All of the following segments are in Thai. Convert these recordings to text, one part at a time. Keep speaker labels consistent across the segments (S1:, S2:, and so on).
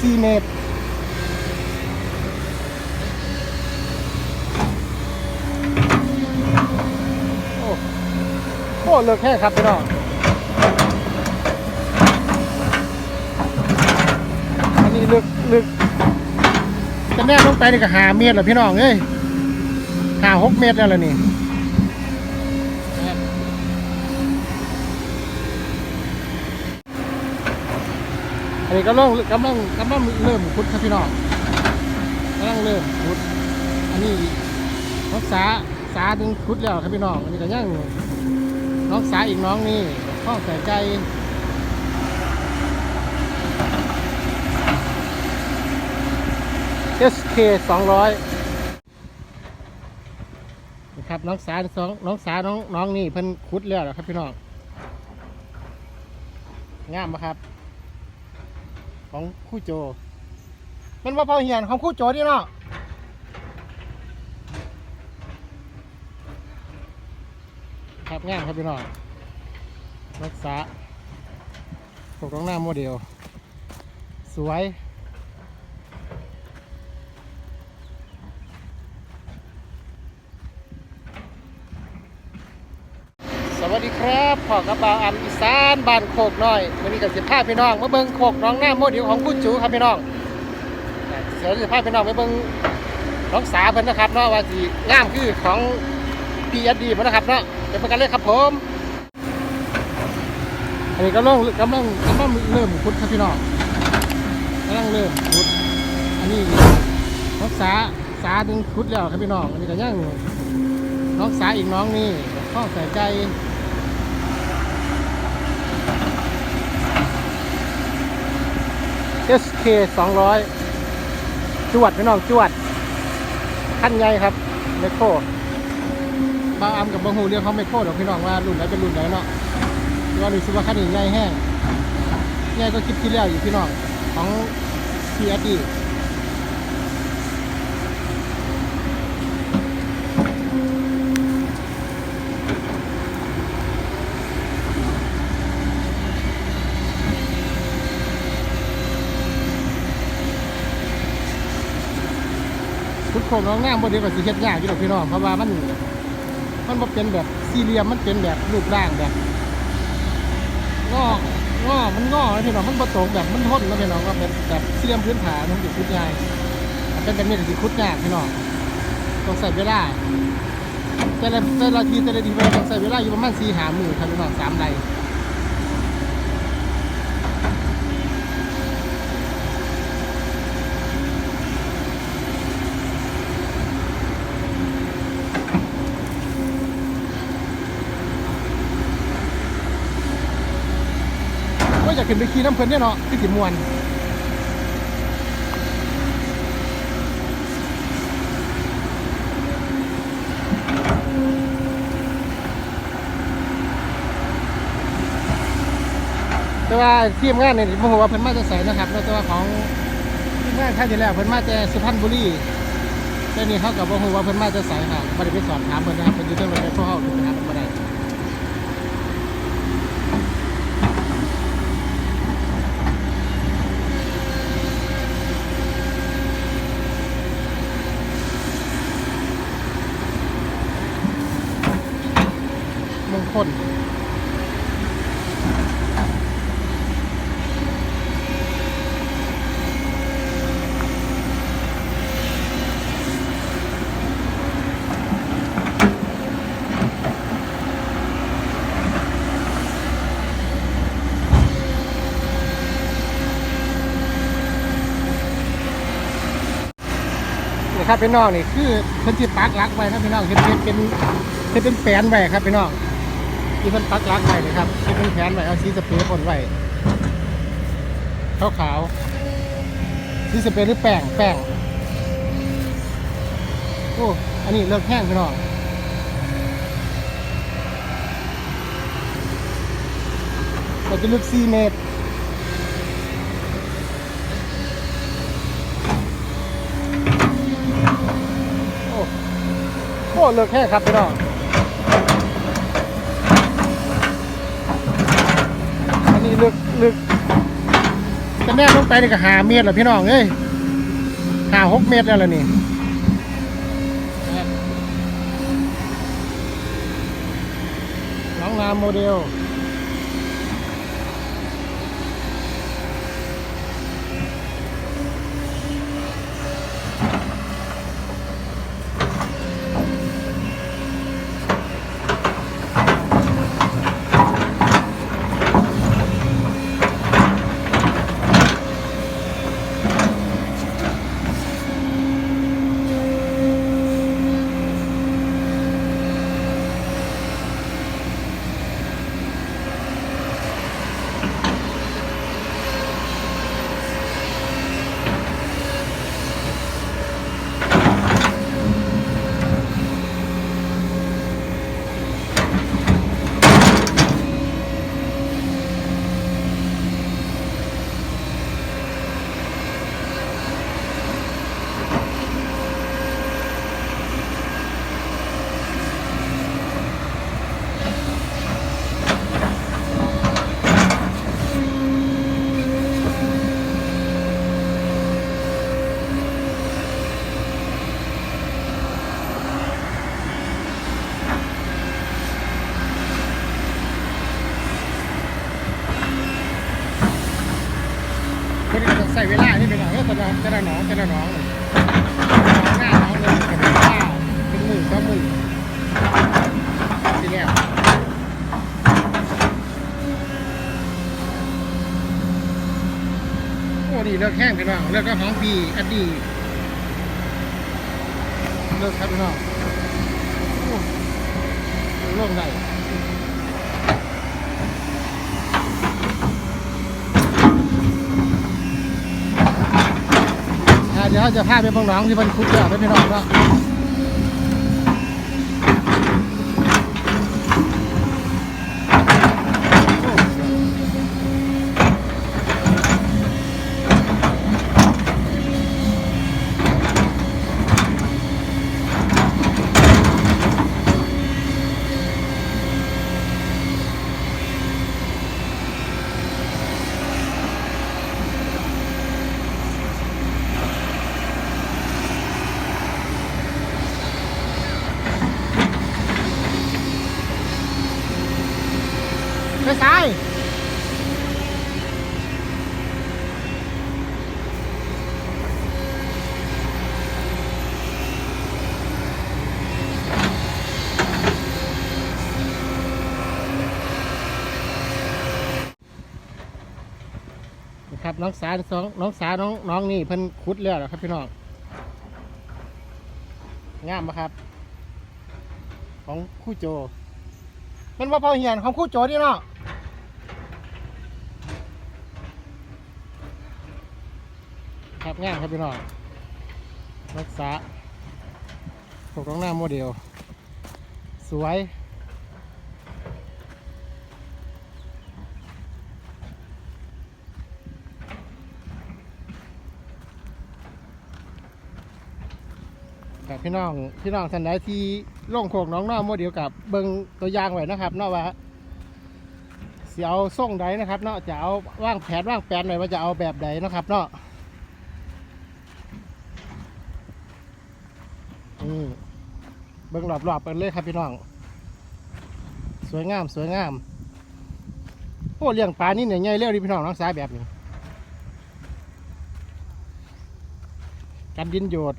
S1: จะลึก4เมตร โอ้โหเลิกแค่ครับพี่น้องอันนี้ลึกลึกจะแนบลงไปนี่ก็หาเมตรแล้วพี่น้องเอ้ยหาหกเมตรแล้วล่ะนี่นะครับ อันนี้ก็เริ่มกำลังกำลังเริ่มขุดครับพี่น้องกำลังเริ่มขุดอันนี้น้องสาสาดึงขุดแล้วครับพี่น้องอันนี้ก็ยังน้องสาอีกน้องนี่ข้องใส่ใจ SK 200นะครับน้องสาสองน้องสาน้องน้องนี่เพิ่นคุดแล้วนะครับพี่น้องงามปะครับ ของคู่โจเป็นว่าพอเหียนของคู่โจนี่เนาะครับงามครับพี่น้องรักษาตกน้องหน้าโมเดล สวย วัสดีครับพ่อกับบ่าวอัมอีสานบ้านโคกน้อยวันนี้กับสิบห้าพี่น้องมาเบิ่งโคกน้องหน้าโมเดลของผู้จูครับพี่น้องเดี๋ยวสิบห้าพี่น้องไปเบิ่งน้องสาเพิ่นนะครับเนาะว่าสิงามคือของพีเอสดีเพิ่นนะครับเนาะเดี๋ยวไปกันเลยครับผมอันนี้ก็เริ่มกำลังกำลังเริ่มขุดครับพี่น้องกำลังเริ่มขุดอันนี้น้องสาสาดึงขุดแล้วครับพี่น้องอันนี้ก็ยังน้องสาอีกน้องนี่ข้องใส่ใจ SK 200จวดพี่น้องจวดขั้นใหญ่ครับเมโครบางอัมกับบางหูเรียกเขาเมโครเดี๋ยวพี่น้องว่ารุ่นไหนเป็นรุ่นไหนเนาะว่ารู้สึกว่าขั้นนี้ใหญ่แห้งใหญ่ก็คิดที่แล้วอยู่พี่น้องของ PSD ทุกโครงน้องน้ำบนเดียวกับสีเฮ็ดยากอยู่ดอกพี่น้องเพราะว่ามันมันบ่เป็นแบบสี่เหลี่ยมมันเป็นแบบรูปร่างแบบงองอมันงอนะพี่น้องมันบ่ตรงแบบมันทนนะพี่น้องว่าแบบแบบสี่เหลี่ยมพื้นฐานมันสิคุดง่ายเป็นแบบนี้ก็สิคุดยากพี่น้องต้องใส่เวลาแต่ละแต่ละทีแต่ละทีมันต้องใส่เวลาอยู่ประมาณสี่หามือครับพี่น้องสามได ก็อยากขึ้นไปขี่น้ำเพลินเนี่ยเนาะที่สิมวนแต่ว่าทีมงานเนี่ยผมบอกว่าเพิ่นมาจะใส่นะครับแล้วต่ว่าของทีมงานข้างที่แล้วเพิ่นมาแต่สุพรรณบุรีแต่นี่เขากับบ่ฮู้ว่าเพิ่นมาจะใส่ค่ะบ่ได้ไปสอบถามเพิ่นนะครับเพิ่นอยู่เทิงรถไฟฟ้าเฮาคือไปหาเพิ่นบ่ได้มง ลนี่ครับพี่น้องนี่คือเพิ่นที่ปักหลักไว้ครับพี่น้องเฮ็ดเฮ็ดเป็นเฮ็ดเป็นแปลนไว้ครับพี่น้อง ที่มันปักหลักไว้นะครับที่เป็นแผนไว้เอาสีสเปรย์พ่นไว้ขาวขาวๆสีสเปรย์หรือแป้งแป้งโอ้อันนี้เลิกแห้งพี่น้องเราจะลึก4เมตรโอ้โหเลิกแห้งครับพี่น้อง อันนี้ลึกลึกจะแนบลงไปนี่ก็หาเมตรแล้วพี่น้องเอ้ยหาหกเมตรแล้วล่ะนี่ร้องงามโมเดล ส่เวลานี่เป็นหนอยก็แต่ละแต่ละหนองแต่ละหนองเลยหนองหน้าหนองเลยเป็นเวเป็นหมื่นสองหมื่นทีแล้วโอ้ดีเลิกแห้งไปแล้วเลิกก็หอมปีอดีเลิกครับพี่น้องโอ้เริ่มได้ เดี๋ยวจะพาไปเบางหน้องที่มันคุดเยอะไปพี่น้องเนาะ ไปซ้ายนะครับน้องสาวสองน้องสาวน้องน้องนี่เพิ่นคุดแล้วเหรอครับพี่น้องงามปะครับ ของคู่โจ มันว่าพอเหียนของคู่โจดีเนาะครับ งามครับพี่น้องรักษาปกน้องหน้าโมเดล สวยกับพี่น้องพี่น้องท่านใดที่ล่องโขกน้องน้อโมเดลกับเบิงตัวอย่างไว้นะครับเนาะว่าสิเอาส่งใดนะครับเนาะจะเอาว่างแผนว่างแผนไว้ว่าจะเอาแบบใดนะครับเนาะ นี่เบิ่งรอบๆกันเลยครับพี่น้อง สวยงามสวยงาม โอ้เลี้ยงปลานี่เนี่ยใหญ่เร็วดิพี่น้องน้องสายแบบนี้กันดินโยด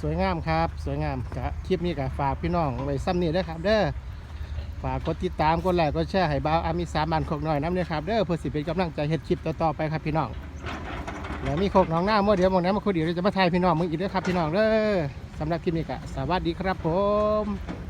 S1: สวยงามครับ สวยงามกะคลิปนี้กะฝากพี่น้องไว้ซ้ำนี่ด้วยครับเด้อฝากกดติดตามกดไลค์กดแชร์ให้บ่าวอามีสามบันโคกหน่อยน้ำเนี่ยครับเด้อเพื่อสิเป็นกำลังใจเฮ็ดคลิปต่อๆไปครับพี่น้องแล้วมีโคกหน้องหน้าเมื่อเดี๋ยวมองน้ำมาคุยเดี๋ยวจะมาถ่ายพี่น้องมึงอีกด้อครับพี่น้องเด้อสำหรับคลิปนี้กะสวัสดีครับผม